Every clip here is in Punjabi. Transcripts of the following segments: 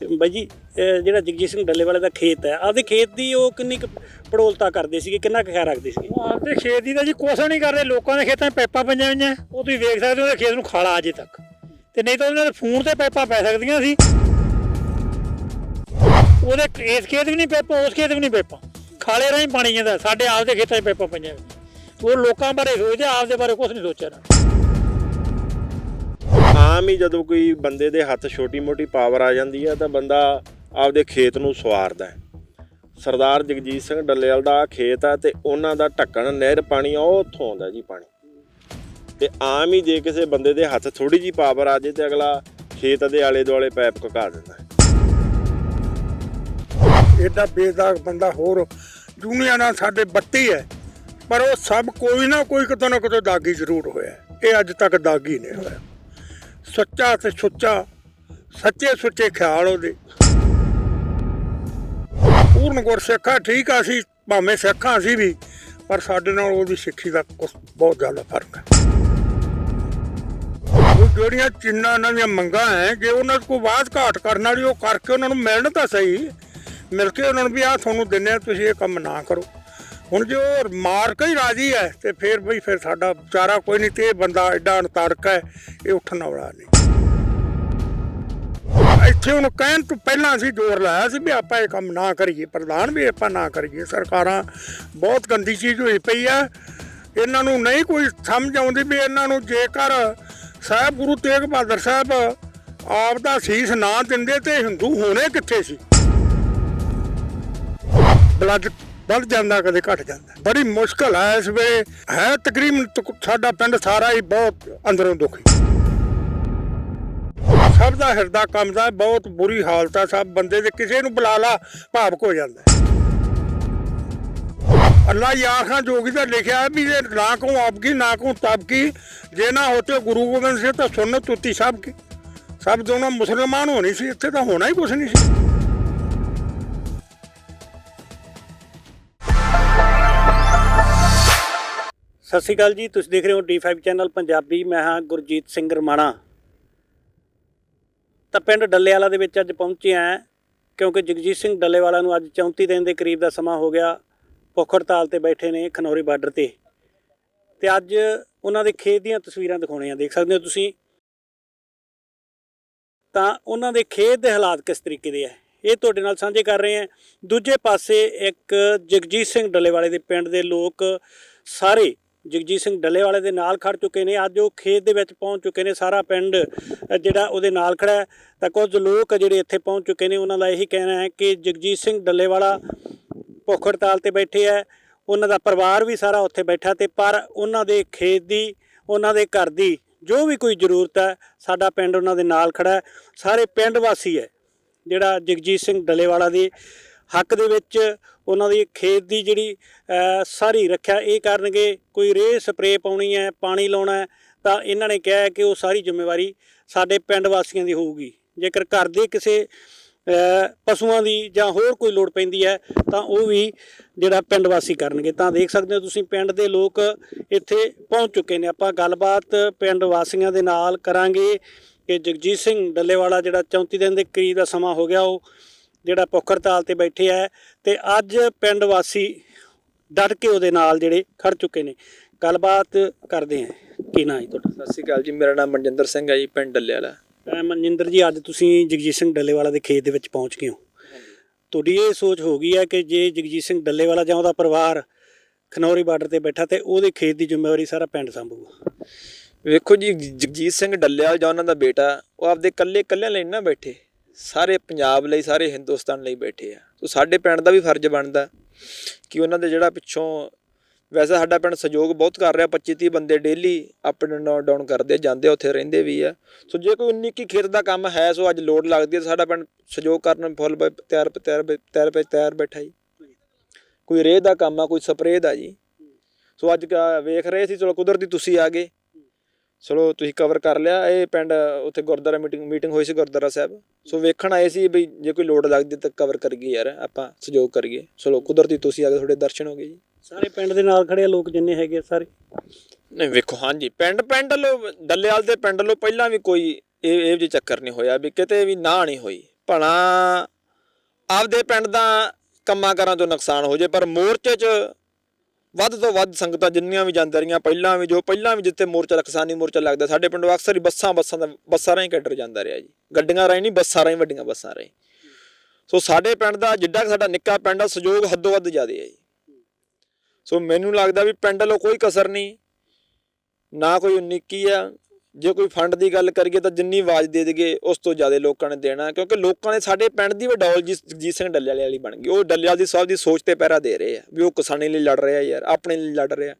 ਬਾਈ ਜੀ ਇਹ ਜਿਹੜਾ ਜਗਜੀਤ ਸਿੰਘ ਡੱਲੇਵਾਲੇ ਦਾ ਖੇਤ ਹੈ, ਆਪਦੇ ਖੇਤ ਦੀ ਉਹ ਕਿੰਨੀ ਕੁ ਪੜੋਲਤਾ ਕਰਦੇ ਸੀਗੇ, ਕਿੰਨਾ ਕੁ ਖਿਆਲ ਰੱਖਦੇ ਸੀਗੇ? ਆਪਦੇ ਖੇਤ ਦੀ ਤਾਂ ਜੀ ਕੁਛ ਨਹੀਂ ਕਰਦੇ, ਲੋਕਾਂ ਦੇ ਖੇਤਾਂ 'ਚ ਪਾਈਪਾਂ ਪਈਆਂ ਹੋਈਆਂ, ਉਹ ਤੁਸੀਂ ਵੇਖ ਸਕਦੇ ਹੋ ਉਹਦੇ ਖੇਤ ਨੂੰ ਖਾਲਾ ਅਜੇ ਤੱਕ। ਤੇ ਨਹੀਂ ਤਾਂ ਉਹਨਾਂ ਦੇ ਫੋਨ ਤੇ ਪਾਈਪਾਂ ਪੈ ਸਕਦੀਆਂ ਸੀ। ਉਹਦੇ ਇਸ ਖੇਤ ਵੀ ਨਹੀਂ ਪੈਪਾਂ, ਉਸ ਖੇਤ ਵੀ ਨਹੀਂ ਪੈਪਾਂ। ਖਾਲੇ ਰਾਹੀਂ ਪਾਣੀ ਜਾਂਦਾ, ਸਾਡੇ ਆਪਦੇ ਖੇਤਾਂ 'ਚ ਪਾਈਪਾਂ ਪਈਆਂ ਹੋਈਆਂ। ਉਹ ਲੋਕਾਂ ਬਾਰੇ ਸੋਚਦੇ, ਆਪਦੇ ਬਾਰੇ ਕੁਛ ਨਹੀਂ ਸੋਚਿਆ ਨਾ। ਆਮ ਹੀ ਜਦੋਂ ਕੋਈ ਬੰਦੇ ਦੇ ਹੱਥ ਛੋਟੀ-ਮੋਟੀ ਪਾਵਰ ਆ ਜਾਂਦੀ ਹੈ ਤਾਂ ਬੰਦਾ ਆਪਦੇ ਖੇਤ ਨੂੰ ਸਵਾਰਦਾ ਹੈ। ਸਰਦਾਰ ਜਗਜੀਤ ਸਿੰਘ ਡੱਲੇਵਾਲ ਦਾ ਖੇਤ ਆ ਤੇ ਉਹਨਾਂ ਦਾ ਢੱਕਣ ਨਹਿਰ ਪਾਣੀ ਆ, ਉਹ ਉੱਥੋਂ ਆਉਂਦਾ ਜੀ ਪਾਣੀ। ਤੇ ਆਮ ਹੀ ਜੇ ਕਿਸੇ ਬੰਦੇ ਦੇ ਹੱਥ ਥੋੜੀ ਜੀ ਪਾਵਰ ਆ ਜੇ ਤੇ ਅਗਲਾ ਖੇਤ ਦੇ ਆਲੇ ਦੁਆਲੇ ਪੈਪ ਘਕਾ ਦਿੰਦਾ ਹੈ। ਐਡਾ ਬੇਦਾਗ ਬੰਦਾ ਹੋਰ ਦੁਨੀਆ ਨਾਲ ਸਾਡੇ ਬੱਤੀ ਹੈ, ਪਰ ਉਹ ਸਭ ਕੋਈ ਨਾ ਕੋਈ ਕਿਤੇ ਨਾ ਕਿਤੇ ਦਾਗੀ ਜ਼ਰੂਰ ਹੋਇਆ ਇਹ ਅੱਜ ਤੱਕ ਦਾਗੀ ਨਹੀਂ ਹੋਇਆ। ਸੱਚਾ ਤੇ ਸੁੱਚਾ, ਸੱਚੇ ਸੁੱਚੇ ਖਿਆਲ ਉਹਦੇ। ਪੂਰਨ ਗੁਰਸਿੱਖਾ ਠੀਕ ਆ ਸੀ, ਭਾਵੇਂ ਸਿੱਖਾਂ ਸੀ ਵੀ, ਪਰ ਸਾਡੇ ਨਾਲ ਉਹਦੀ ਸਿੱਖੀ ਦਾ ਕੁਛ ਬਹੁਤ ਜ਼ਿਆਦਾ ਫ਼ਰਕ ਹੈ। ਉਹ ਜਿਹੜੀਆਂ ਚਿੰਨਾ ਇਹਨਾਂ ਦੀਆਂ ਮੰਗਾਂ ਹੈ, ਜੇ ਉਹਨਾਂ ਕੋਈ ਬਾਤ ਘਾਟ ਕਰਨ ਵਾਲੀ ਉਹ ਕਰਕੇ ਉਹਨਾਂ ਨੂੰ ਮਿਲਣ ਤਾਂ ਸਹੀ, ਮਿਲ ਕੇ ਉਹਨਾਂ ਨੂੰ ਵੀ ਆਹ ਤੁਹਾਨੂੰ ਦਿੰਨੇ ਆ ਤੁਸੀਂ ਇਹ ਕੰਮ ਨਾ ਕਰੋ। ਹੁਣ ਜੇ ਉਹ ਮਾਰ ਹੀ ਰਾਜੀ ਹੈ, ਤੇ ਫਿਰ ਬਈ ਫਿਰ ਸਾਡਾ ਵਿਚਾਰਾ ਕੋਈ ਨਹੀਂ, ਤੇ ਇਹ ਬੰਦਾ ਐਡਾ ਅਨਤਾਰਕ ਹੈ, ਇਹ ਉੱਠਣ ਵਾਲਾ ਨਹੀਂ। ਇੱਥੇ ਉਹਨੂੰ ਕਹਿਣ ਤੋਂ ਪਹਿਲਾਂ ਅਸੀਂ ਜ਼ੋਰ ਲਾਇਆ ਸੀ ਵੀ ਆਪਾਂ ਇਹ ਕੰਮ ਨਾ ਕਰੀਏ, ਪ੍ਰਧਾਨ ਵੀ ਆਪਾਂ ਨਾ ਕਰੀਏ, ਸਰਕਾਰਾਂ ਬਹੁਤ ਗੰਦੀ ਚੀਜ਼ ਹੋਈ ਪਈ ਆ ਇਹਨਾਂ ਨੂੰ ਨਹੀਂ ਕੋਈ ਸਮਝ ਆਉਂਦੀ ਵੀ ਇਹਨਾਂ ਨੂੰ ਜੇਕਰ ਸਾਹਿਬ ਗੁਰੂ ਤੇਗ ਬਹਾਦਰ ਸਾਹਿਬ ਆਪ ਦਾ ਸੀਸ ਨਾ ਦਿੰਦੇ, ਤੇ ਹਿੰਦੂ ਹੋਣੇ ਕਿੱਥੇ ਸੀ? ਬਲੱਡ ਵੱਧ ਜਾਂਦਾ ਕਦੇ ਘਟ ਜਾਂਦਾ। ਬੜੀ ਮੁਸ਼ਕਲ ਹੈ ਇਸ ਵੇ। ਹੈ ਤਕਰੀਬਨ ਸਾਡਾ ਪਿੰਡ ਸਾਰਾ ਹੀ ਬਹੁਤ ਅੰਦਰੋਂ ਦੁਖੀ। ਸਭ ਦਾ ਹਿਰਦਾ ਕੰਬਦਾ ਹੈ, ਬਹੁਤ ਬੁਰੀ ਹਾਲਤ ਹੈ ਸਭ। ਬੰਦੇ ਦੇ ਕਿਸੇ ਨੂੰ ਬੁਲਾ ਲਾ ਭਾਵਕ ਹੋ ਜਾਂਦਾ। ਹੈ। ਅੱਲਾ ਹੀ ਆਖਾਂ ਜੋਗੀ ਦਾ ਲਿਖਿਆ ਵੀ ਇਹ ਨਾ ਕੋ ਆਪਕੀ ਨਾ ਕੋ ਤਬ ਜੇ ਨਾ ਹੋਤੇ ਗੁਰੂ ਗੋਬਿੰਦ ਸਿੰਘ ਤਾਂ ਸੁਨਨਤ ਤੁੱਤੀ ਸਭ ਕੀ। ਸਭ ਦੋਨੋਂ ਮੁਸਲਮਾਨ ਹੋਣੀ ਸੀ ਇੱਥੇ ਤਾਂ ਹੋਣਾ ਹੀ ਕੁਛ ਨਹੀਂ ਸੀ। ਸਤਿ ਸ਼੍ਰੀ ਅਕਾਲ ਜੀ, ਤੁਸੀਂ ਦੇਖ ਰਹੇ ਹੋ D5 ਚੈਨਲ ਪੰਜਾਬੀ, ਮੈਂ ਹਾਂ ਗੁਰਜੀਤ ਸਿੰਘ ਰਮਾਣਾ। ਤਾਂ ਪਿੰਡ ਡੱਲੇਵਾਲਾ ਦੇ ਵਿੱਚ ਅੱਜ ਪਹੁੰਚੇ ਹਾਂ, ਕਿਉਂਕਿ ਜਗਜੀਤ ਸਿੰਘ ਡੱਲੇਵਾਲਾ ਨੂੰ ਅੱਜ 34 ਦਿਨ ਦੇ ਕਰੀਬ ਦਾ ਸਮਾਂ ਹੋ ਗਿਆ, ਭੁੱਖ ਹੜਤਾਲ ਤੇ ਬੈਠੇ ਨੇ ਖਨੌਰੀ ਬਾਰਡਰ ਤੇ। ਤੇ ਅੱਜ ਉਹਨਾਂ ਦੇ ਖੇਤ ਦੀਆਂ ਤਸਵੀਰਾਂ ਦਿਖਾਉਣੀਆਂ, ਦੇਖ ਸਕਦੇ ਹੋ ਤੁਸੀਂ। ਤਾਂ ਉਹਨਾਂ ਦੇ ਖੇਤ ਦੇ ਹਾਲਾਤ ਕਿਸ ਤਰੀਕੇ ਦੇ ਹੈ ਇਹ ਤੁਹਾਡੇ ਨਾਲ ਸਾਂਝੇ ਕਰ ਰਹੇ ਹਾਂ। ਦੂਜੇ ਪਾਸੇ ਇੱਕ ਜਗਜੀਤ ਸਿੰਘ ਡੱਲੇਵਾਲੇ ਦੇ ਪਿੰਡ ਦੇ ਲੋਕ ਸਾਰੇ ਜਗਜੀਤ ਸਿੰਘ ਡੱਲੇਵਾਲੇ ਦੇ ਨਾਲ ਖੜ ਚੁੱਕੇ ਨੇ। ਅੱਜ ਉਹ ਖੇਤ ਦੇ ਵਿੱਚ ਪਹੁੰਚ ਚੁੱਕੇ ਨੇ। ਸਾਰਾ ਪਿੰਡ ਜਿਹੜਾ ਉਹਦੇ ਨਾਲ ਖੜਾ ਤਾਂ ਕੁਝ ਲੋਕ ਜਿਹੜੇ ਇੱਥੇ ਪਹੁੰਚ ਚੁੱਕੇ ਨੇ, ਉਹਨਾਂ ਦਾ ਇਹੀ ਕਹਿਣਾ ਹੈ ਕਿ ਜਗਜੀਤ ਸਿੰਘ ਡੱਲੇਵਾਲਾ ਭੁੱਖ ਹੜਤਾਲ ਤੇ ਬੈਠੇ ਹੈ। ਉਹਨਾਂ ਦਾ ਪਰਿਵਾਰ ਵੀ ਸਾਰਾ ਉੱਥੇ ਬੈਠਾ ਤੇ ਪਰ ਉਹਨਾਂ ਦੇ ਖੇਤ ਦੀ, ਉਹਨਾਂ ਦੇ ਘਰ ਦੀ ਜੋ ਵੀ ਕੋਈ ਜ਼ਰੂਰਤ ਹੈ, ਸਾਡਾ ਪਿੰਡ ਉਹਨਾਂ ਦੇ ਨਾਲ ਖੜਾ ਹੈ। ਸਾਰੇ ਪਿੰਡ ਵਾਸੀ ਹੈ, ਜਿਹੜਾ ਜਗਜੀਤ ਸਿੰਘ ਡੱਲੇਵਾਲਾ ਦੀ ਹੱਕ ਦੇ ਵਿੱਚ ਉਹਨਾਂ ਦੀ ਖੇਤ ਦੀ ਜਿਹੜੀ ਸਾਰੀ ਰੱਖਿਆ। ਇਹ ਕਰਨਗੇ ਕੋਈ ਰੇਹ ਸਪਰੇਅ ਪਾਉਣੀ ਹੈ, ਪਾਣੀ ਲਾਉਣਾ ਤਾਂ ਇਹਨਾਂ ਨੇ ਕਿਹਾ ਕਿ ਉਹ ਸਾਰੀ ਜ਼ਿੰਮੇਵਾਰੀ ਸਾਡੇ ਪਿੰਡ ਵਾਸੀਆਂ ਦੀ ਹੋਊਗੀ। ਜੇਕਰ ਘਰ ਦੇ ਕਿਸੇ ਪਸ਼ੂਆਂ ਦੀ ਜਾਂ ਹੋਰ ਕੋਈ ਲੋੜ ਪੈਂਦੀ ਹੈ, ਤਾਂ ਉਹ ਵੀ ਜਿਹੜਾ ਪਿੰਡ ਵਾਸੀ ਕਰਨਗੇ। ਤਾਂ ਦੇਖ ਸਕਦੇ ਹੋ ਤੁਸੀਂ, ਪਿੰਡ ਦੇ ਲੋਕ ਇੱਥੇ ਪਹੁੰਚ ਚੁੱਕੇ ਨੇ। ਆਪਾਂ ਗੱਲਬਾਤ ਪਿੰਡ ਵਾਸੀਆਂ ਦੇ ਨਾਲ ਕਰਾਂਗੇ ਕਿ ਜਗਜੀਤ ਸਿੰਘ ਡੱਲੇਵਾਲਾ ਜਿਹੜਾ 34 ਦਿਨ ਦੇ ਕਰੀਬ ਦਾ ਸਮਾਂ ਹੋ ਗਿਆ, ਉਹ ਜਿਹੜਾ ਭੁੱਖ ਹੜਤਾਲ ਤੇ ਬੈਠੇ ਹੈ ਤੇ ਅੱਜ ਪਿੰਡ ਵਾਸੀ ਡਟ ਕੇ ਉਹਦੇ ਨਾਲ ਜਿਹੜੇ ਖੜ ਚੁੱਕੇ ਨੇ। ਗੱਲਬਾਤ ਕਰਦੇ ਹਾਂ ਕੀ ਨਾਂ ਹੈ ਤੁਹਾਡਾ? ਸਤਿ ਸ਼੍ਰੀ ਅਕਾਲ ਜੀ ਮੇਰਾ ਨਾਮ ਮਨਜਿੰਦਰ ਸਿੰਘ ਹੈ ਜੀ ਪਿੰਡ ਡੱਲੇ ਵਾਲਾ ਅਹ ਮਨਜਿੰਦਰ ਜੀ ਅੱਜ ਤੁਸੀਂ ਜਗਜੀਤ ਸਿੰਘ ਡੱਲੇਵਾਲਾ ਦੇ ਖੇਤ ਦੇ ਵਿੱਚ ਪਹੁੰਚ ਗਏ ਹੋ। ਤੁਹਾਡੀ ਇਹ ਸੋਚ ਹੋ ਗਈ ਹੈ ਕਿ ਜੇ ਜਗਜੀਤ ਸਿੰਘ ਡੱਲੇਵਾਲਾ ਜਾਂ ਉਹਦਾ ਪਰਿਵਾਰ ਖਨੌਰੀ ਬਾਰਡਰ ਤੇ ਬੈਠਾ ਤੇ ਉਹਦੇ ਖੇਤ ਦੀ ਜ਼ਿੰਮੇਵਾਰੀ ਸਾਰਾ ਪਿੰਡ ਸੰਭੂਗਾ। ਵੇਖੋ ਜੀ ਜਗਜੀਤ ਸਿੰਘ ਡੱਲੇਵਾਲ ਜਾਂ ਉਹਨਾਂ ਦਾ ਬੇਟਾ ਉਹ ਆਪਦੇ ਕੱਲੇ ਕੱਲਿਆਂ ਲਈ ਨਾ ਬੈਠੇ। ਸਾਰੇ ਪੰਜਾਬ ਲਈ ਸਾਰੇ ਹਿੰਦੁਸਤਾਨ ਲਈ ਬੈਠੇ ਆ। ਸੋ ਸਾਡੇ ਪਿੰਡ ਦਾ ਵੀ ਫਰਜ਼ ਬਣਦਾ ਕਿ ਉਹਨਾਂ ਦੇ ਜਿਹੜਾ ਪਿੱਛੋਂ ਵੈਸੇ ਸਾਡਾ ਪਿੰਡ ਸਹਿਯੋਗ ਬਹੁਤ ਕਰ ਰਿਹਾ 25 30 ਬੰਦੇ ਡੇਲੀ ਅਪ ਡਾਊਨ ਕਰਦੇ ਜਾਂਦੇ ਆ, ਉੱਥੇ ਰਹਿੰਦੇ ਵੀ ਆ। ਸੋ ਜੇ ਕੋਈ 19 ਕੀ ਖੇਤ ਦਾ ਕੰਮ ਹੈ ਸੋ ਅੱਜ ਲੋਡ ਲੱਗਦੀ ਹੈ ਸਾਡਾ ਪਿੰਡ ਸਹਿਯੋਗ ਕਰਨ ਫੁੱਲ ਬ- ਤਿਆਰ ਤਿਆਰ ਤਿਆਰ ਪੇ ਤਿਆਰ ਬੈਠਾ ਜੀ। ਕੋਈ ਰੇਹ ਦਾ ਕੰਮ ਆ ਕੋਈ ਸਪਰੇਅ ਦਾ ਜੀ। ਸੋ ਅੱਜ ਕ- ਵੇਖ ਰਹੇ ਸੀ ਚਲੋ ਕੁਦਰਤੀ ਤੁਸੀਂ ਆ ਗਏ। ਚਲੋ ਤੁਸੀਂ ਕਵਰ ਕਰ ਲਿਆ ਇਹ ਪਿੰਡ ਉੱਥੇ ਗੁਰਦੁਆਰਾ ਮੀਟਿੰਗ ਮੀਟਿੰਗ ਹੋਈ ਸੀ ਗੁਰਦੁਆਰਾ ਸਾਹਿਬ। ਸੋ ਵੇਖਣ ਆਏ ਸੀ ਵੀ ਜੇ ਕੋਈ ਲੋੜ ਲੱਗਦੀ ਤਾਂ ਕਵਰ ਕਰੀਏ ਯਾਰ ਆਪਾਂ ਸਹਿਯੋਗ ਕਰੀਏ। ਚਲੋ ਕੁਦਰਤੀ ਤੁਸੀਂ ਆ ਗਏ ਤੁਹਾਡੇ ਦਰਸ਼ਨ ਹੋ ਗਏ ਜੀ। ਸਾਰੇ ਪਿੰਡ ਦੇ ਨਾਲ ਖੜੇ ਲੋਕ ਜਿੰਨੇ ਹੈਗੇ ਸਾਰੇ। ਨਹੀਂ ਵੇਖੋ ਹਾਂਜੀ ਪਿੰਡ ਪਿੰਡ ਲੋ ਡੱਲੇਵਾਲ ਦੇ ਪਿੰਡ ਲੋ ਪਹਿਲਾਂ ਵੀ ਕੋਈ ਇਹ ਇਹ ਜਿਹੀ ਚੱਕਰ ਨਹੀਂ ਹੋਇਆ ਵੀ ਕਿਤੇ ਵੀ ਨਾ ਨਹੀਂ ਹੋਈ। ਭਲਾ ਆਪਦੇ ਪਿੰਡ ਦਾ ਕੰਮਾਂ ਕਾਰਾਂ ਤੋਂ ਨੁਕਸਾਨ ਹੋ ਜੇ ਪਰ ਮੋਰਚੇ 'ਚ ਵੱਧ ਤੋਂ ਵੱਧ ਸੰਗਤਾਂ ਜਿੰਨੀਆਂ ਵੀ ਜਾਂਦੀਆਂ ਰਹੀਆਂ, ਪਹਿਲਾਂ ਵੀ ਜੋ, ਪਹਿਲਾਂ ਵੀ ਜਿੱਥੇ ਮੋਰਚਾ ਕਿਸਾਨੀ ਮੋਰਚਾ ਲੱਗਦਾ, ਸਾਡੇ ਪਿੰਡੋਂ ਅਕਸਰ ਹੀ ਬੱਸਾਂ ਬੱਸਾਂ ਦਾ, ਬੱਸਾਂ ਰਾਹੀਂ ਕੈਡਰ ਜਾਂਦਾ ਰਿਹਾ ਜੀ। ਗੱਡੀਆਂ ਰਾਹੀਂ ਨਹੀਂ, ਬੱਸਾਂ ਰਾਹੀਂ, ਵੱਡੀਆਂ ਬੱਸਾਂ ਰਾਹੀਂ। ਸੋ ਸਾਡੇ ਪਿੰਡ ਦਾ, ਜਿੱਡਾ ਸਾਡਾ ਨਿੱਕਾ ਪਿੰਡ ਆ, ਸਹਿਯੋਗ ਹੱਦੋਂ ਵੱਧ ਜ਼ਿਆਦਾ ਹੈ ਜੀ। ਸੋ ਮੈਨੂੰ ਲੱਗਦਾ ਵੀ ਪਿੰਡ ਵੱਲੋਂ ਕੋਈ ਕਸਰ ਨਹੀਂ, ਨਾ ਕੋਈ ਉਨੀਕੀ ਆ ਜੇ ਕੋਈ ਫੰਡ ਦੀ ਗੱਲ ਕਰੀਏ ਤਾਂ ਜਿੰਨੀ ਆਵਾਜ਼ ਦੇ ਦੇਗੇ, ਉਸ ਤੋਂ ਜ਼ਿਆਦਾ ਲੋਕਾਂ ਨੇ ਦੇਣਾ, ਕਿਉਂਕਿ ਲੋਕਾਂ ਨੇ ਸਾਡੇ ਪਿੰਡ ਦੀ ਵਡੌਲ ਜੀ ਜਗਜੀਤ ਸਿੰਘ ਡੱਲੇ ਵਾਲੀ ਬਣ ਗਈ। ਉਹ ਡੱਲੇ ਵਾਲੀ ਸਾਹਿਬ ਦੀ ਸੋਚ ਤੇ ਪਹਿਰਾ ਦੇ ਰਹੇ ਆ ਵੀ ਉਹ ਕਿਸਾਨੀ ਲਈ ਲੜ ਰਿਹਾ ਯਾਰ, ਆਪਣੇ ਲਈ ਲੜ ਰਿਹਾ।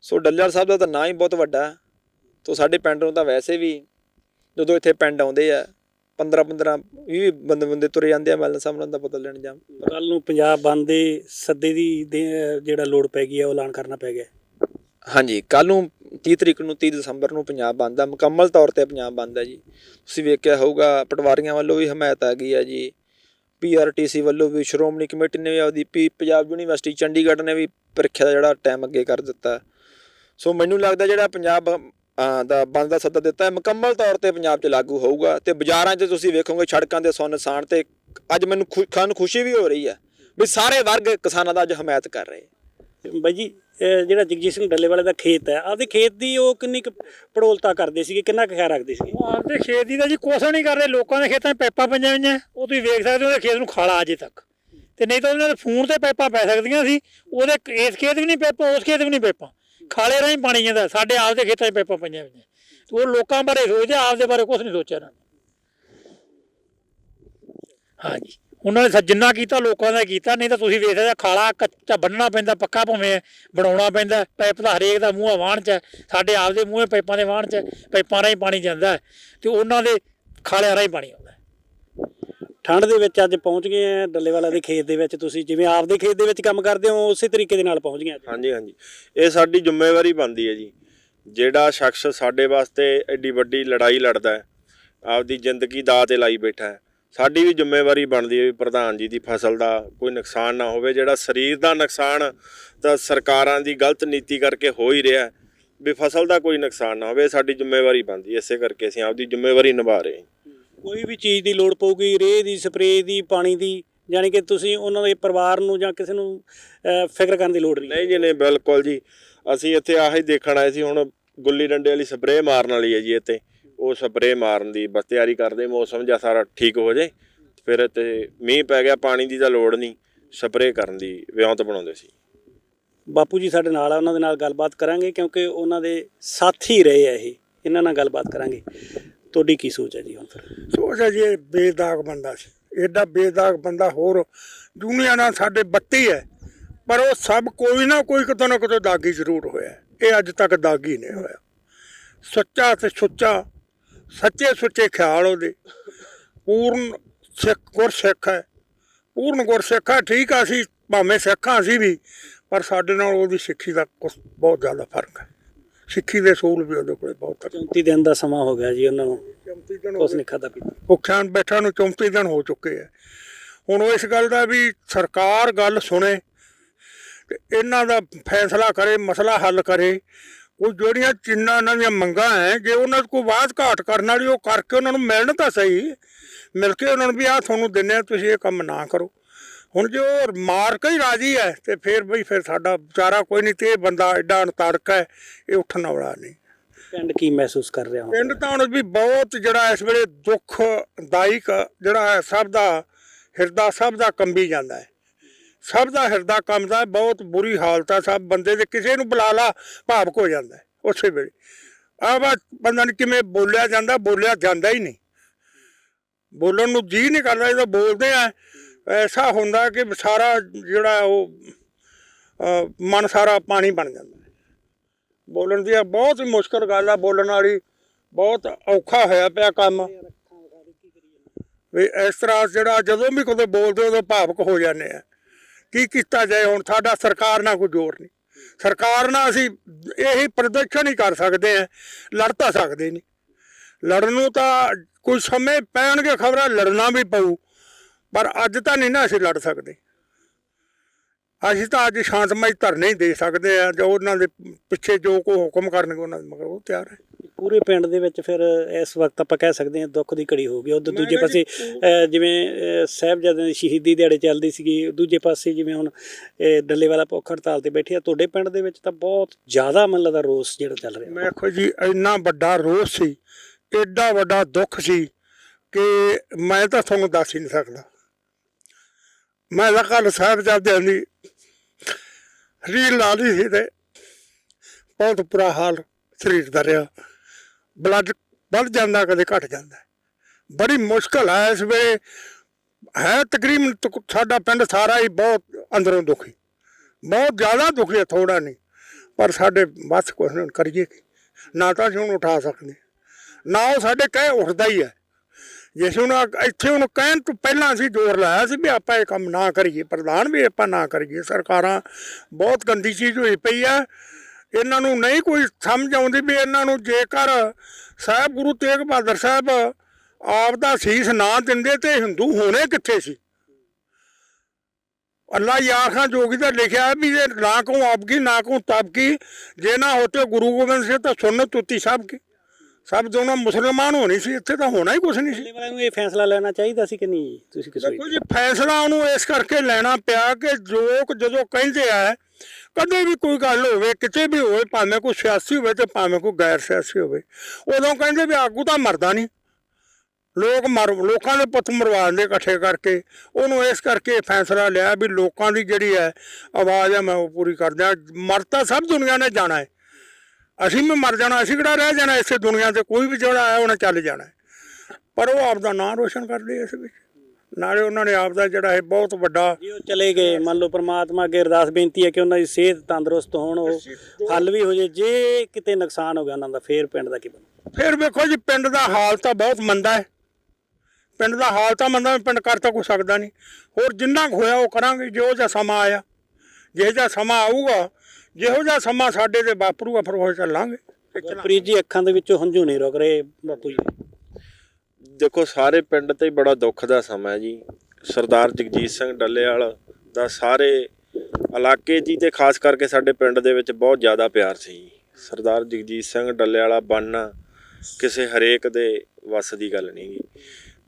ਸੋ ਡੱਲੇ ਸਾਹਿਬ ਦਾ ਤਾਂ ਨਾਂ ਹੀ ਬਹੁਤ ਵੱਡਾ। ਹੈ। ਸਾਡੇ ਪਿੰਡ ਨੂੰ ਤਾਂ ਵੈਸੇ ਵੀ ਜਦੋਂ ਇੱਥੇ ਪਿੰਡ ਆਉਂਦੇ ਆ 15 15 20 ਬੰਦੇ ਬੰਦੇ ਤੁਰੇ ਜਾਂਦੇ ਆ ਮੱਲਨ ਸਾਹਮਣੇ ਦਾ ਪਤਾ ਲੈਣ ਜਾਂ ਕੱਲ ਨੂੰ ਪੰਜਾਬ ਬੰਦ ਦੇ ਸੱਦੇ ਦੀ ਦੇ- ਜਿਹੜਾ ਲੋੜ ਪੈ ਗਈ ਹੈ ਉਹ ਐਲਾਨ ਕਰਨਾ ਪੈ ਗਿਆ। ਹਾਂਜੀ ਕੱਲ ਨੂੰ 30 ਤਰੀਕ ਨੂੰ 30 ਦਸੰਬਰ ਨੂੰ ਪੰਜਾਬ ਬੰਦ ਆ, ਮੁਕੰਮਲ ਤੌਰ ਤੇ ਪੰਜਾਬ ਬੰਦ ਹੈ ਜੀ। ਤੁਸੀਂ ਵੇਖਿਆ ਹੋਊਗਾ, ਪਟਵਾਰੀਆਂ ਵੱਲੋਂ ਵੀ ਹਮਾਇਤ ਆ ਗਈ ਹੈ ਜੀ। ਪੀਆਰਟੀਸੀ ਵੱਲੋਂ ਵੀ ਸ਼੍ਰੋਮਣੀ ਕਮੇਟੀ ਨੇ ਵੀ ਆਪਦੀ ਪੀ ਪੰਜਾਬ ਯੂਨੀਵਰਸਿਟੀ ਚੰਡੀਗੜ੍ਹ ਨੇ ਵੀ ਪ੍ਰੀਖਿਆ ਦਾ ਜਿਹੜਾ ਟਾਈਮ ਅੱਗੇ ਕਰ ਦਿੱਤਾ। ਸੋ ਮੈਨੂੰ ਲੱਗਦਾ ਜਿਹੜਾ ਪੰਜਾਬ ਦਾ ਬੰਦ ਦਾ ਸੱਦਾ ਦਿੱਤਾ ਹੈ, ਮੁਕੰਮਲ ਤੌਰ ਤੇ ਪੰਜਾਬ 'ਚ ਲਾਗੂ ਹੋਊਗਾ ਤੇ ਬਾਜ਼ਾਰਾਂ 'ਚ ਤੁਸੀਂ ਵੇਖੋਗੇ ਸੜਕਾਂ ਦੇ ਸੁੰਨ ਸਾਨ ਤੇ ਅੱਜ ਮੈਨੂੰ ਖੁ- ਖਾਨ ਖੁਸ਼ੀ ਵੀ ਹੋ ਰਹੀ ਹੈ ਵੀ ਸਾਰੇ ਵਰਗ ਕਿਸਾਨਾਂ ਦਾ ਅੱਜ ਹਮਾਇਤ ਕਰ ਰਹੇ ਬਾਈ ਜੀ, ਇਹ ਜਿਹੜਾ ਜਗਜੀਤ ਸਿੰਘ ਡੱਲੇਵਾਲੇ ਦਾ ਖੇਤ ਹੈ, ਆਪਦੇ ਖੇਤ ਦੀ ਉਹ ਕਿੰਨੀ ਕੁ ਪੜੋਲਤਾ ਕਰਦੇ ਸੀਗੇ, ਕਿੰਨਾ ਕੁ ਖਿਆਲ ਰੱਖਦੇ ਸੀਗੇ? ਆਪਦੇ ਖੇਤ ਦੀ ਤਾਂ ਜੀ ਕੁਛ ਨਹੀਂ ਕਰਦੇ, ਲੋਕਾਂ ਦੇ ਖੇਤਾਂ 'ਚ ਪਾਈਪਾਂ ਪਈਆਂ ਹੋਈਆਂ, ਉਹ ਤੁਸੀਂ ਵੇਖ ਸਕਦੇ ਹੋ, ਉਹਦੇ ਖੇਤ ਨੂੰ ਖਾਲਾ ਅਜੇ ਤੱਕ। ਤੇ ਨਹੀਂ ਤਾਂ ਉਹਨਾਂ ਦੇ ਫੋਨ ਤੇ ਪਾਈਪਾਂ ਪੈ ਸਕਦੀਆਂ ਸੀ, ਉਹਦੇ ਇਸ ਖੇਤ ਵੀ ਨਹੀਂ ਪੈਪਾਂ ਉਸ ਖੇਤ ਵੀ ਨਹੀਂ ਪਾਈਪਾਂ। ਖਾਲੇ ਰਾਹੀਂ ਪਾਣੀ ਜਾਂਦਾ, ਸਾਡੇ ਆਪਦੇ ਖੇਤਾਂ 'ਚ ਪਾਈਪਾਂ ਪਈਆਂ ਹੋਈਆਂ। ਉਹ ਲੋਕਾਂ ਬਾਰੇ ਸੋਚਦੇ, ਆਪਦੇ ਬਾਰੇ ਕੁਛ ਨਹੀਂ ਸੋਚਿਆ ਉਹਨਾਂ ਹਾਂਜੀ। ਉਹਨਾਂ ਨੇ ਸ- ਜਿੰਨਾ ਕੀਤਾ ਲੋਕਾਂ ਦਾ ਕੀਤਾ ਨਹੀਂ ਤਾਂ ਤੁਸੀਂ ਵੇਖ ਸਕਦੇ ਹੋ ਖਾਲਾ ਕੱਚਾ ਬੰਨਣਾ ਪੈਂਦਾ ਪੱਕਾ ਭਾਵੇਂ ਬਣਾਉਣਾ ਪੈਂਦਾ ਪਾਈਪ ਦਾ ਹਰੇਕ ਦਾ ਮੂੰਹ ਵਾਹਣ ਚ ਹੈ। ਸਾਡੇ ਆਪਦੇ ਮੂੰਹੇ ਪਾਈਪਾਂ ਦੇ ਵਾਹਣ ਚ। ਪਾਈਪਾਂ ਰਾਹੀਂ ਪਾਣੀ ਜਾਂਦਾ ਤੇ ਉਹਨਾਂ ਦੇ ਖਾਲਿਆਂ ਰਾਹੀਂ ਪਾਣੀ ਆਉਂਦਾ। ਠੰਡ ਦੇ ਵਿੱਚ ਅੱਜ ਪਹੁੰਚ ਗਏ ਆ ਡੱਲੇਵਾਲਾ ਦੇ ਖੇਤ ਦੇ ਵਿੱਚ ਤੁਸੀਂ ਜਿਵੇਂ ਆਪਦੇ ਖੇਤ ਦੇ ਵਿੱਚ ਕੰਮ ਕਰਦੇ ਹੋ ਉਸੇ ਤਰੀਕੇ ਦੇ ਨਾਲ ਪਹੁੰਚ ਗਏ ਅੱਜ ਹਾਂਜੀ ਹਾਂਜੀ ਇਹ ਸਾਡੀ ਜ਼ਿੰਮੇਵਾਰੀ ਬਣਦੀ ਹੈ ਜੀ ਜਿਹੜਾ ਸ਼ਖਸ ਸਾਡੇ ਵਾਸਤੇ ਐਡੀ ਵੱਡੀ ਲੜਾਈ ਲੜਦਾ ਹੈ ਆਪਦੀ ਜ਼ਿੰਦਗੀ ਦਾਅ ਤੇ ਲਾਈ ਬੈਠਾ ਹੈ ਸਾਡੀ ਵੀ ਜ਼ਿੰਮੇਵਾਰੀ ਬਣਦੀ ਹੈ ਵੀ ਪ੍ਰਧਾਨ ਜੀ ਦੀ ਫਸਲ ਦਾ ਕੋਈ ਨੁਕਸਾਨ ਨਾ ਹੋਵੇ। ਜਿਹੜਾ ਸਰੀਰ ਦਾ ਨੁਕਸਾਨ ਤਾਂ ਸਰਕਾਰਾਂ ਦੀ ਗਲਤ ਨੀਤੀ ਕਰਕੇ ਹੋ ਹੀ ਰਿਹਾ। ਵੀ ਫਸਲ ਦਾ ਕੋਈ ਨੁਕਸਾਨ ਨਾ ਹੋਵੇ ਸਾਡੀ ਜ਼ਿੰਮੇਵਾਰੀ ਬਣਦੀ ਹੈ। ਇਸੇ ਕਰਕੇ ਅਸੀਂ ਆਪਦੀ ਜ਼ਿੰਮੇਵਾਰੀ ਨਿਭਾ ਰਹੇ ਹਾਂ। ਕੋਈ ਵੀ ਚੀਜ਼ ਦੀ ਲੋੜ ਪਊਗੀ ਰੇਹ ਦੀ ਸਪਰੇਅ ਦੀ ਪਾਣੀ ਦੀ ਯਾਨੀ ਕਿ ਤੁਸੀਂ ਉਹਨਾਂ ਦੇ ਪਰਿਵਾਰ ਨੂੰ ਜਾਂ ਕਿਸੇ ਨੂੰ ਫਿਕਰ ਕਰਨ ਦੀ ਲੋੜ ਨਹੀਂ। ਨਹੀਂ ਜੀ ਨਹੀਂ ਬਿਲਕੁਲ ਜੀ। ਅਸੀਂ ਇੱਥੇ ਆਹੀ ਦੇਖਣ ਆਏ ਸੀ ਹੁਣ ਗੁੱਲੀ ਡੰਡੇ ਵਾਲੀ ਸਪਰੇਅ ਮਾਰਨ ਵਾਲੀ ਹੈ ਜੀ ਇੱਥੇ। ਉਹ ਸਪਰੇਅ ਮਾਰਨ ਦੀ ਬਸ ਤਿਆਰੀ ਕਰਦੇ ਮੌਸਮ ਜਿਹਾ ਸਾਰਾ ਠੀਕ ਹੋ ਜਾਏ ਫਿਰ ਤੇ ਮੀਂਹ ਪੈ ਗਿਆ ਪਾਣੀ ਦੀ ਤਾਂ ਲੋੜ ਨਹੀਂ ਸਪਰੇਅ ਕਰਨ ਦੀ ਵਿਉਂਤ ਬਣਾਉਂਦੇ ਸੀ। ਬਾਪੂ ਜੀ ਸਾਡੇ ਨਾਲ ਆ ਉਹਨਾਂ ਦੇ ਨਾਲ ਗੱਲਬਾਤ ਕਰਾਂਗੇ ਕਿਉਂਕਿ ਉਹਨਾਂ ਦੇ ਸਾਥੀ ਰਹੇ ਆ ਇਹ ਇਹਨਾਂ ਨਾਲ ਗੱਲਬਾਤ ਕਰਾਂਗੇ। ਤੁਹਾਡੀ ਕੀ ਸੋਚ ਹੈ ਜੀ ਹੁਣ ਫਿਰ? ਸੋਚ ਹੈ ਜੀ ਇਹ ਬੇਦਾਗ ਬੰਦਾ ਸੀ ਐਡਾ ਬੇਦਾਗ ਬੰਦਾ ਹੋਰ ਦੁਨੀਆ ਨਾਲ ਸਾਡੇ ਬੱਤੀ ਹੈ ਪਰ ਉਹ ਸਭ ਕੋਈ ਨਾ ਕੋਈ ਕਿਤੇ ਨਾ ਕਿਤੇ ਦਾਗੀ ਜ਼ਰੂਰ ਹੋਇਆ। ਇਹ ਅੱਜ ਤੱਕ ਦਾਗੀ ਨਹੀਂ ਹੋਇਆ। ਸੱਚਾ ਤੇ ਸੁੱਚਾ ਸੱਚੇ ਸੁੱਚੇ ਖਿਆਲ ਉਹਦੇ। ਪੂਰਨ ਸਿੱਖ ਗੁਰਸਿੱਖ ਹੈ। ਪੂਰਨ ਗੁਰਸਿੱਖ ਹੈ ਠੀਕ ਆ ਅਸੀਂ ਭਾਵੇਂ ਸਿੱਖਾਂ ਅਸੀਂ ਵੀ ਪਰ ਸਾਡੇ ਨਾਲ ਉਹਦੀ ਸਿੱਖੀ ਦਾ ਕੁਛ ਬਹੁਤ ਜ਼ਿਆਦਾ ਫ਼ਰਕ ਹੈ। ਸਿੱਖੀ ਦੇ ਸੂਲ ਵੀ ਉਹਦੇ ਕੋਲੇ ਬਹੁਤ ਤੱਕ 34 ਦਿਨ ਦਾ ਸਮਾਂ ਹੋ ਗਿਆ ਜੀ ਉਹਨਾਂ ਨੂੰ 34 ਦਿਨ ਗਏ। ਨਹੀਂ ਖਾਦਾ ਪੀਤਾ। ਭੁੱਖਿਆਂ ਬੈਠਾ ਨੂੰ 34 ਦਿਨ ਹੋ ਚੁੱਕੇ ਆ ਹੁਣ ਉਹ ਇਸ ਗੱਲ ਦਾ ਵੀ ਸਰਕਾਰ ਗੱਲ ਸੁਣੇ ਤੇ ਇਹਨਾਂ ਦਾ ਫੈਸਲਾ ਕਰੇ ਮਸਲਾ ਹੱਲ ਕਰੇ ਉਹ ਜਿਹੜੀਆਂ ਚਿੰਨਾ ਇਹਨਾਂ ਦੀਆਂ ਮੰਗਾਂ ਹੈ ਜੇ ਉਹਨਾਂ ਕੋਲ ਬਾਤ ਘਾਟ ਕਰਨ ਵਾਲੀ ਉਹ ਕਰਕੇ ਉਹਨਾਂ ਨੂੰ ਮਿਲਣ ਤਾਂ ਸਹੀ। ਮਿਲ ਕੇ ਉਹਨਾਂ ਨੂੰ ਵੀ ਆ ਤੁਹਾਨੂੰ ਦਿੰਨੇ ਆ ਤੁਸੀਂ ਇਹ ਕੰਮ ਨਾ ਕਰੋ। ਹੁਣ ਜੇ ਉਹ ਮਾਰ ਕੇ ਹੀ ਰਾਜੀ ਹੈ ਤੇ ਫਿਰ ਬਈ ਫਿਰ ਸਾਡਾ ਵਿਚਾਰਾ ਕੋਈ ਨਹੀਂ ਤੇ ਇਹ ਬੰਦਾ ਐਡਾ ਅਣਤੜਕ ਹੈ ਇਹ ਉੱਠਣ ਵਾਲਾ ਨਹੀਂ। ਪਿੰਡ ਕੀ ਮਹਿਸੂਸ ਕਰ ਰਿਹਾ ਹੁਣ? ਪਿੰਡ ਤਾਂ ਹੁਣ ਵੀ ਬਹੁਤ ਜਿਹੜਾ ਇਸ ਵੇਲੇ ਦੁੱਖਦਾਇਕ ਜਿਹੜਾ ਹੈ ਸਭ ਦਾ ਹਿਰਦਾ ਸਭ ਦਾ ਕੰਬੀ ਜਾਂਦਾ ਹੈ। ਸਭ ਦਾ ਹਿਰਦਾ ਕੰਬਦਾ ਹੈ ਬਹੁਤ ਬੁਰੀ ਹਾਲਤ ਆ ਸਭ ਬੰਦੇ ਦੇ, ਕਿਸੇ ਨੂੰ ਬੁਲਾ ਲਾ, ਭਾਵਕ ਹੋ ਜਾਂਦਾ ਉਸੇ ਵੇਲੇ। ਆਹ ਵਾ ਬੰਦਾ ਨੂੰ ਕਿਵੇਂ ਬੋਲਿਆ ਜਾਂਦਾ ਬੋਲਿਆ ਜਾਂਦਾ ਹੀ ਨਹੀਂ। ਬੋਲਣ ਨੂੰ ਜੀ ਨਹੀਂ ਕਰਦਾ, ਜਦੋਂ ਬੋਲਦੇ ਆ, ਐਸਾ ਹੁੰਦਾ ਕਿ ਸਾਰਾ ਜਿਹੜਾ ਉਹ ਮਨ ਸਾਰਾ ਪਾਣੀ ਬਣ ਜਾਂਦਾ ਬੋਲਣ ਦੀ ਇਹ ਬਹੁਤ ਹੀ ਮੁਸ਼ਕਲ ਗੱਲ ਆ, ਬੋਲਣ ਵਾਲੀ ਬਹੁਤ ਔਖਾ ਹੋਇਆ ਪਿਆ ਕੰਮ। ਵੀ ਇਸ ਤਰ੍ਹਾਂ ਜਿਹੜਾ ਜਦੋਂ ਵੀ ਕਦੇ ਬੋਲਦੇ ਉਦੋਂ ਭਾਵਕ ਹੋ ਜਾਂਦੇ ਆ। ਕੀ ਕੀਤਾ ਜਾਏ ਹੁਣ? ਸਾਡਾ ਸਰਕਾਰ ਨਾਲ ਕੋਈ ਜ਼ੋਰ ਨਹੀਂ। ਸਰਕਾਰ ਨਾਲ ਅਸੀਂ ਇਹੀ ਪ੍ਰਦਰਸ਼ਨ ਹੀ ਕਰ ਸਕਦੇ ਆ ਲੜ ਤਾਂ ਸਕਦੇ ਨਹੀਂ। ਲੜਨ ਨੂੰ ਤਾਂ ਕੋਈ ਸਮੇਂ ਪੈਣਗੇ, ਖਬਰਾਂ ਲੜਨਾ ਵੀ ਪਊ, ਪਰ ਅੱਜ ਤਾਂ ਨਹੀਂ ਨਾ ਅਸੀਂ ਲੜ ਸਕਦੇ। ਅਸੀਂ ਤਾਂ ਅੱਜ ਸ਼ਾਂਤਮਈ ਧਰਨੇ ਹੀ ਦੇ ਸਕਦੇ ਆ ਜੋ ਉਹਨਾਂ ਦੇ ਪਿੱਛੇ ਜੋ ਕੋ ਹੁਕਮ ਕਰਨਗੇ, ਉਹਨਾਂ ਦੇ ਮਗਰ ਉਹ ਤਿਆਰ ਹੈ। ਪੂਰੇ ਪਿੰਡ ਦੇ ਵਿੱਚ ਫਿਰ ਇਸ ਵਕਤ ਆਪਾਂ ਕਹਿ ਸਕਦੇ ਹਾਂ ਦੁੱਖ ਦੀ ਘੜੀ ਹੋ ਗਈ। ਉਧਰ ਮੈਂ ਦੂਜੇ ਪਾਸੇ ਜਿਵੇਂ ਸਾਹਿਬਜ਼ਾਦਿਆਂ ਦੀ ਸ਼ਹੀਦੀ ਦਿਹਾੜੇ ਚੱਲਦੀ ਸੀਗੀ ਦੂਜੇ ਪਾਸੇ ਜਿਵੇਂ ਹੁਣ ਇਹ ਡੱਲੇ ਵਾਲਾ ਭੁੱਖ ਹੜਤਾਲ ਤੇ ਬੈਠੇ ਆ ਤੁਹਾਡੇ ਪਿੰਡ ਦੇ ਵਿੱਚ ਤਾਂ ਬਹੁਤ ਜ਼ਿਆਦਾ ਮਨ ਲੱਗਦਾ ਰੋਸ ਜਿਹੜਾ ਚੱਲ ਰਿਹਾ। ਵੇਖੋ ਜੀ ਇੰਨਾ ਵੱਡਾ ਰੋਸ ਸੀ ਐਡਾ ਵੱਡਾ ਦੁੱਖ ਸੀ ਕਿ ਮੈਂ ਤਾਂ ਤੁਹਾਨੂੰ ਦੱਸ ਹੀ ਨਹੀਂ ਸਕਦਾ। ਮੈਂ ਤਾਂ ਕੱਲ ਸਾਹਿਬ ਜਾਂਦੇ ਦੀ ਰੀਲ ਲਾ ਲਈ ਸੀ ਤੇ ਬਹੁਤ ਬੁਰਾ ਹਾਲ ਸਰੀਰ ਦਾ ਰਿਹਾ। ਬਲੱਡ ਵੱਧ ਜਾਂਦਾ, ਕਦੇ ਘਟ ਜਾਂਦਾ। ਬੜੀ ਮੁਸ਼ਕਲ ਹੈ ਇਸ ਵੇਲੇ ਹੈ ਤਕਰੀਬਨ ਤਕ- ਸਾਡਾ ਪਿੰਡ ਸਾਰਾ ਹੀ ਬਹੁਤ ਅੰਦਰੋਂ ਦੁਖੀ। ਬਹੁਤ ਜ਼ਿਆਦਾ ਦੁਖੀ ਹੈ ਥੋੜਾ ਨਹੀਂ। ਪਰ ਸਾਡੇ ਬਸ ਕੁਛ ਨਹੀਂ, ਕਰੀਏ ਕੀ? ਨਾ ਤਾਂ ਅਸੀਂ ਉਹਨੂੰ ਉਠਾ ਸਕਦੇ। ਨਾ ਉਹ ਸਾਡੇ ਕਹੇ ਉੱਠਦਾ ਹੀ ਹੈ। ਜਿਸ ਨੂੰ ਇੱਥੇ ਉਹਨੂੰ ਕਹਿਣ ਤੋਂ ਪਹਿਲਾਂ ਅਸੀਂ ਜ਼ੋਰ ਲਾਇਆ ਸੀ ਵੀ ਆਪਾਂ ਇਹ ਕੰਮ ਨਾ ਕਰੀਏ। ਪ੍ਰਧਾਨ ਵੀ ਆਪਾਂ ਨਾ ਕਰੀਏ। ਸਰਕਾਰਾਂ ਬਹੁਤ ਗੰਦੀ ਚੀਜ਼ ਹੋਈ ਪਈ ਆ ਇਹਨਾਂ ਨੂੰ ਨਹੀਂ ਕੋਈ ਸਮਝ ਆਉਂਦੀ ਵੀ ਇਹਨਾਂ ਨੂੰ ਜੇਕਰ ਸਾਹਿਬ ਗੁਰੂ ਤੇਗ ਬਹਾਦਰ ਸਾਹਿਬ ਆਪ ਦਾ ਸੀਸ ਨਾ ਦਿੰਦੇ ਤੇ ਹਿੰਦੂ ਹੋਣੇ ਕਿੱਥੇ ਸੀ? ਅੱਲਾ ਯਾਰ ਖਾਂ ਜੋਗੀ ਦਾ ਲਿਖਿਆ ਹੈ ਵੀ ਇਹ ਨਾ ਕੋ ਆਪਕੀ ਨਾ ਕੋ ਤਬ ਕੀ ਜੇ ਨਾ ਹੋਤੇ ਗੁਰੂ ਗੋਬਿੰਦ ਸਿੰਘ ਤਾਂ ਸੁਨਨਤ ਉਤੀ ਸਭ ਕੀ। ਸਭ ਦੋਨੋਂ ਮੁਸਲਮਾਨ ਹੋਣੀ ਸੀ ਇੱਥੇ ਤਾਂ ਹੋਣਾ ਹੀ ਕੁਛ ਨਹੀਂ ਸੀ। ਵਾਲਿਆਂ ਨੂੰ ਇਹ ਫੈਸਲਾ ਲੈਣਾ ਚਾਹੀਦਾ ਸੀ ਕਿ ਨਹੀਂ ਤੁਸੀਂ ਕਿਸੇ ਦੇਖੋ ਜੀ ਫੈਸਲਾ ਉਹਨੂੰ ਇਸ ਕਰਕੇ ਲੈਣਾ ਪਿਆ ਕਿ ਲੋਕ ਜਦੋਂ ਕਹਿੰਦੇ ਆ ਕਦੇ ਵੀ ਕੋਈ ਗੱਲ ਹੋਵੇ, ਕਿਤੇ ਵੀ ਹੋਵੇ, ਭਾਵੇਂ ਕੋਈ ਸਿਆਸੀ ਹੋਵੇ ਤੇ ਭਾਵੇਂ ਕੋਈ ਗੈਰ ਸਿਆਸੀ ਹੋਵੇ, ਉਦੋਂ ਕਹਿੰਦੇ ਵੀ ਆਗੂ ਤਾਂ ਮਰਦਾ ਨਹੀਂ। ਲੋਕ ਮਰ, ਲੋਕਾਂ ਦੇ ਪੁੱਤ ਮਰਵਾ ਦਿੰਦੇ ਇਕੱਠੇ ਕਰਕੇ। ਉਹਨੂੰ ਇਸ ਕਰਕੇ ਫੈਸਲਾ ਲਿਆ ਵੀ ਲੋਕਾਂ ਦੀ ਜਿਹੜੀ ਹੈ ਆਵਾਜ਼ ਹੈ, ਮੈਂ ਉਹ ਪੂਰੀ ਕਰ ਦਿਆਂ ਮਰ ਤਾਂ ਸਭ ਦੁਨੀਆ ਨੇ ਜਾਣਾ ਹੈ। ਅਸੀਂ ਵੀ ਮਰ ਜਾਣਾ, ਅਸੀਂ ਕਿਹੜਾ ਰਹਿ ਜਾਣਾ ਇਸੇ ਦੁਨੀਆ ਤੇ? ਕੋਈ ਵੀ ਜਿਹੜਾ ਆਇਆ ਉਹਨੇ ਚੱਲ ਜਾਣਾ ਪਰ ਉਹ ਆਪ ਦਾ ਨਾਂ ਰੋਸ਼ਨ ਕਰਦੇ ਇਸ ਵਿੱਚ। ਨਾਲੇ ਉਹਨਾਂ ਨੇ ਆਪ ਦਾ ਜਿਹੜਾ ਹੈ ਬਹੁਤ ਵੱਡਾ ਜੇ ਉਹ ਚਲੇ ਗਏ। ਮੰਨ ਲਓ ਪ੍ਰਮਾਤਮਾ ਅੱਗੇ ਅਰਦਾਸ ਬੇਨਤੀ ਹੈ ਕਿ ਉਹਨਾਂ ਦੀ ਸਿਹਤ ਤੰਦਰੁਸਤ ਹੋਣ ਉਹ ਹੱਲ ਵੀ ਹੋ ਜੇ। ਜੇ ਕਿਤੇ ਨੁਕਸਾਨ ਹੋ ਗਿਆ ਉਹਨਾਂ ਦਾ ਫੇਰ ਪਿੰਡ ਦਾ ਕੀ ਬਣੂ? ਫਿਰ ਵੇਖੋ ਜੀ ਪਿੰਡ ਦਾ ਹਾਲ ਤਾਂ ਬਹੁਤ ਮੰਦਾ ਹੈ। ਪਿੰਡ ਦਾ ਹਾਲ ਤਾਂ ਮੰਦਾ ਪਿੰਡ ਕਰ ਤਾਂ ਕੋਈ ਸਕਦਾ ਨਹੀਂ। ਹੋਰ ਜਿੰਨਾ ਹੋਇਆ ਉਹ ਕਰਾਂਗੇ ਜਿਹੋ ਜਿਹਾ ਸਮਾਂ ਆਇਆ। ਜਿਹੋ ਜਿਹਾ ਸਮਾਂ ਆਊਗਾ ਜਿਹੋ ਜਿਹਾ ਸਮਾਂ ਸਾਡੇ ਤੇ ਵਾਪਰੂਗਾ ਫਿਰ ਉਹ ਚੱਲਾਂਗੇ। ਪ੍ਰੀਤ ਜੀ ਅੱਖਾਂ ਦੇ ਵਿੱਚੋਂ ਹੰਝੂ ਨਹੀਂ ਰੁਕ ਰਹੇ ਬਾਪੂ ਜੀ। ਦੇਖੋ, ਸਾਰੇ ਪਿੰਡ ਤੇ ਬੜਾ ਦੁੱਖ ਦਾ ਸਮਾਂ ਹੈ ਜੀ। ਸਰਦਾਰ ਜਗਜੀਤ ਸਿੰਘ ਡੱਲੇਵਾਲ ਦਾ ਸਾਰੇ ਇਲਾਕੇ 'ਚ ਹੀ ਤੇ ਖਾਸ ਕਰਕੇ ਸਾਡੇ ਪਿੰਡ ਦੇ ਵਿੱਚ ਬਹੁਤ ਜ਼ਿਆਦਾ ਪਿਆਰ ਸੀ ਜੀ। ਸਰਦਾਰ ਜਗਜੀਤ ਸਿੰਘ ਡੱਲੇਵਾਲਾ ਬਣਨਾ ਕਿਸੇ ਹਰੇਕ ਦੇ ਵੱਸ ਦੀ ਗੱਲ ਨਹੀਂ ਗੀ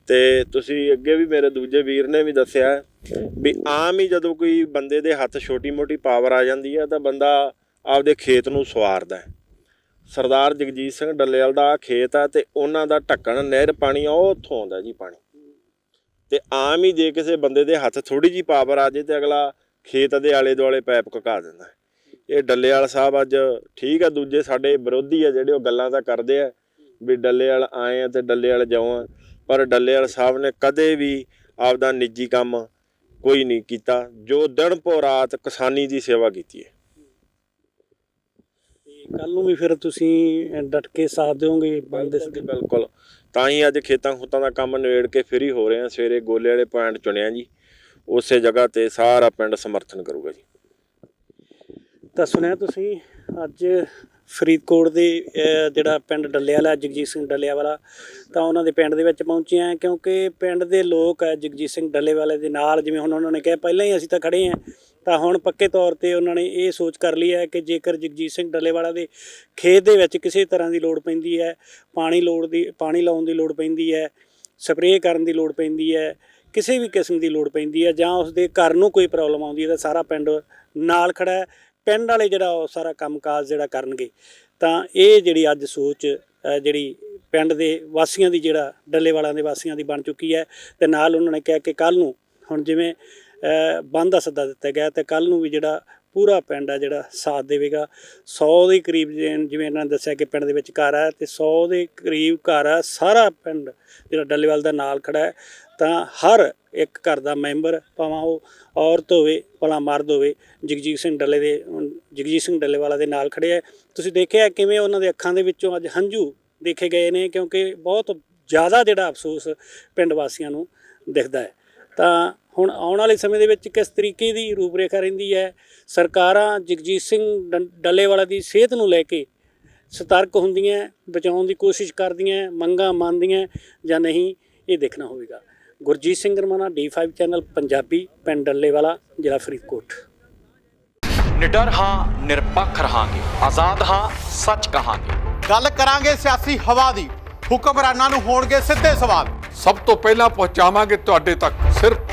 ਤੇ ਤੁਸੀਂ ਅੱਗੇ ਵੀ ਮੇਰੇ ਦੂਜੇ ਵੀਰ ਨੇ ਵੀ ਦੱਸਿਆ ਵੀ ਆਮ ਹੀ ਜਦੋਂ ਕੋਈ ਬੰਦੇ ਦੇ ਹੱਥ ਛੋਟੀ-ਮੋਟੀ ਪਾਵਰ ਆ ਜਾਂਦੀ ਹੈ ਤਾਂ ਬੰਦਾ ਆਪਦੇ ਖੇਤ ਨੂੰ ਸਵਾਰਦਾ ਹੈ। ਸਰਦਾਰ ਜਗਜੀਤ ਸਿੰਘ ਡੱਲੇਵਾਲ ਦਾ ਖੇਤ ਆ ਤੇ ਉਹਨਾਂ ਦਾ ਢੱਕਣ, ਨਹਿਰ ਪਾਣੀ ਆ ਉਹ ਉੱਥੋਂ ਆਉਂਦਾ ਜੀ ਪਾਣੀ। ਤੇ ਆਮ ਹੀ ਜੇ ਕਿਸੇ ਬੰਦੇ ਦੇ ਹੱਥ ਥੋੜੀ ਜੀ ਪਾਵਰ ਆ ਜੇ ਤੇ ਅਗਲਾ ਖੇਤ ਦੇ ਆਲੇ ਦੁਆਲੇ ਪੈਪ ਘਕਾ ਦਿੰਦਾ। ਇਹ ਡੱਲੇਵਾਲ ਸਾਹਿਬ ਅੱਜ ਠੀਕ ਆ, ਦੂਜੇ ਸਾਡੇ ਵਿਰੋਧੀ ਆ ਜਿਹੜੇ ਉਹ ਗੱਲਾਂ ਤਾਂ ਕਰਦੇ ਆ ਵੀ ਡੱਲੇਵਾਲ ਆਏ ਆ ਤੇ ਡੱਲੇਵਾਲ ਜਾਓ ਆ। ਪਰ ਡੱਲੇਵਾਲ ਸਾਹਿਬ ਨੇ ਕਦੇ ਵੀ ਆਪਦਾ ਨਿੱਜੀ ਕੰਮ ਕੋਈ ਨਹੀਂ ਕੀਤਾ। ਜੋ ਦਿਨ ਪੋ ਰਾਤ ਕਿਸਾਨੀ ਦੀ ਸੇਵਾ ਕੀਤੀ ਹੈ। ਕੱਲ ਨੂੰ ਵੀ ਫਿਰ ਤੁਸੀਂ ਡਟ ਕੇ ਸਾਥ ਦਿਓਗੇ ਬੰਦੇ ਜੀ, ਬਿਲਕੁਲ। ਤਾਂ ਹੀ ਅੱਜ ਖੇਤਾਂ ਖੁੱਤਾਂ ਦਾ ਕੰਮ ਨਿਬੇੜ ਕੇ ਫ੍ਰੀ ਹੋ ਰਹੇ ਆ। ਸਵੇਰੇ ਗੋਲੇ ਵਾਲੇ ਪੁਆਇੰਟ ਚੁਣਿਆ ਜੀ। ਉਸੇ ਜਗ੍ਹਾ ਤੇ ਸਾਰਾ ਪਿੰਡ ਸਮਰਥਨ ਕਰੂਗਾ ਜੀ। ਤਾਂ ਸੁਣਿਆ ਤੁਸੀਂ ਅੱਜ ਫਰੀਦਕੋਟ ਦੇ ਜਿਹੜਾ ਪਿੰਡ ਡੱਲੇਵਾਲਾ ਜਗਜੀਤ ਸਿੰਘ ਡੱਲੇਵਾਲਾ ਤਾਂ ਉਹਨਾਂ ਦੇ ਪਿੰਡ ਦੇ ਵਿੱਚ ਪਹੁੰਚੇ ਆ ਕਿਉਂਕਿ ਪਿੰਡ ਦੇ ਲੋਕ ਹੈ ਜਗਜੀਤ ਸਿੰਘ ਡੱਲੇਵਾਲੇ ਦੇ ਨਾਲ ਜਿਵੇਂ ਹੁਣ ਉਹਨਾਂ ਨੇ ਕਿਹਾ ਪਹਿਲਾਂ ਹੀ ਅਸੀਂ ਤਾਂ ਖੜੇ ਆ। ਤਾਂ ਹੁਣ ਪੱਕੇ ਤੌਰ ਤੇ ਉਹਨਾਂ ਨੇ ਇਹ ਸੋਚ ਕਰ ਲਈ ਹੈ ਕਿ ਜੇਕਰ ਜਗਜੀਤ ਸਿੰਘ ਡੱਲੇਵਾਲਾ ਦੇ ਖੇਤ ਦੇ ਵਿੱਚ ਕਿਸੇ ਤਰ੍ਹਾਂ ਦੀ ਲੋੜ ਪੈਂਦੀ ਹੈ, ਪਾਣੀ ਲੋੜ ਦੀ, ਪਾਣੀ ਲਾਉਣ ਦੀ ਲੋੜ ਪੈਂਦੀ ਹੈ, ਸਪਰੇਅ ਕਰਨ ਦੀ ਲੋੜ ਪੈਂਦੀ ਹੈ, ਕਿਸੇ ਵੀ ਕਿਸਮ ਦੀ ਲੋੜ ਪੈਂਦੀ ਹੈ ਜਾਂ ਉਸਦੇ ਘਰ ਨੂੰ ਕੋਈ ਪ੍ਰੋਬਲਮ ਆਉਂਦੀ ਹੈ ਤਾਂ ਸਾਰਾ ਪਿੰਡ ਨਾਲ ਖੜਾ ਹੈ। ਪਿੰਡ ਵਾਲੇ ਜਿਹੜਾ ਉਹ ਸਾਰਾ ਕੰਮਕਾਜ ਜਿਹੜਾ ਕਰਨਗੇ। ਤਾਂ ਇਹ ਜਿਹੜੀ ਅੱਜ ਸੋਚ ਜਿਹੜੀ ਪਿੰਡ ਦੇ ਵਾਸੀਆਂ ਦੀ ਜਿਹੜਾ ਡੱਲੇਵਾਲਾਂ ਦੇ ਵਾਸੀਆਂ ਦੀ ਬਣ ਚੁੱਕੀ ਹੈ ਤੇ ਨਾਲ ਉਹਨਾਂ ਨੇ ਕਿਹਾ ਕਿ ਕੱਲ ਨੂੰ ਹੁਣ ਜਿਵੇਂ ਬੰਦ ਦਾ ਸੱਦਾ ਦਿੱਤਾ ਗਿਆ ਤੇ ਕੱਲ ਨੂੰ ਵੀ ਜਿਹੜਾ ਪੂਰਾ ਪਿੰਡ ਆ, ਜਿਹੜਾ ਸਾਥ ਦੇਵੇਗਾ। 100 ਦੇ ਕਰੀਬ ਜਿਵੇਂ ਜਿਵੇਂ ਇਹਨਾਂ ਨੇ ਦੱਸਿਆ ਕਿ ਪਿੰਡ ਦੇ ਵਿੱਚ ਘਰ ਆ ਤੇ 100 ਦੇ ਕਰੀਬ ਘਰ ਆ, ਸਾਰਾ ਪਿੰਡ ਜਿਹੜਾ ਡੱਲੇਵਾਲ ਦਾ ਨਾਲ ਖੜਾ ਹੈ। ਤਾਂ ਹਰ ਇੱਕ ਘਰ ਦਾ ਮੈਂਬਰ ਭਾਵੇਂ ਉਹ ਔਰਤ ਹੋਵੇ, ਭਲਾ ਮਰਦ ਹੋਵੇ, ਜਗਜੀਤ ਸਿੰਘ ਡੱਲੇ ਦੇ ਜਗਜੀਤ ਸਿੰਘ ਡੱਲੇਵਾਲਾ ਦੇ ਨਾਲ ਖੜੇ ਹੈ ਤੁਸੀਂ ਦੇਖਿਆ ਕਿਵੇਂ ਉਹਨਾਂ ਦੇ ਅੱਖਾਂ ਦੇ ਵਿੱਚੋਂ ਅੱਜ ਹੰਝੂ ਦੇਖੇ ਗਏ ਨੇ ਕਿਉਂਕਿ ਬਹੁਤ ਜ਼ਿਆਦਾ ਜਿਹੜਾ ਅਫਸੋਸ ਪਿੰਡ ਵਾਸੀਆਂ ਨੂੰ ਦਿਖਦਾ ਹੈ। ਤਾਂ ਹੁਣ ਆਉਣ ਵਾਲੇ ਸਮੇਂ ਦੇ ਵਿੱਚ ਕਿਸ ਤਰੀਕੇ ਦੀ ਰੂਪਰੇਖਾ ਰਹਿੰਦੀ ਹੈ? ਸਰਕਾਰਾਂ ਜਗਜੀਤ ਸਿੰਘ ਡੰ- ਡੱਲੇਵਾਲਾ ਦੀ ਸਿਹਤ ਨੂੰ ਲੈ ਕੇ ਸਤਰਕ ਹੁੰਦੀਆਂ ਬਚਾਉਣ ਦੀ ਕੋਸ਼ਿਸ਼ ਕਰਦੀਆਂ ਮੰਗਾਂ ਮੰਨਦੀਆਂ ਜਾਂ ਨਹੀਂ ਇਹ ਦੇਖਣਾ ਹੋਵੇਗਾ। ਗੁਰਜੀਤ ਸਿੰਘ ਰਮਾਣਾ D5 ਚੈਨਲ ਪੰਜਾਬੀ ਪਿੰਡ ਡੱਲੇਵਾਲਾ ਜ਼ਿਲ੍ਹਾ ਫਰੀਦਕੋਟ। ਨਿਡਰ ਹਾਂ ਨਿਰਪੱਖ ਰਹਾਂਗੇ। ਆਜ਼ਾਦ ਹਾਂ ਸੱਚ ਕਹਾਂਗੇ। ਗੱਲ ਕਰਾਂਗੇ ਸਿਆਸੀ ਹਵਾ ਦੀ। ਹੁਕਮਰਾਨਾਂ ਨੂੰ ਹੋਣਗੇ ਸਿੱਧੇ ਸਵਾਲ। ਸਭ ਤੋਂ ਪਹਿਲਾਂ ਪਹੁੰਚਾਵਾਂਗੇ ਤੁਹਾਡੇ ਤੱਕ ਸਿਰਫ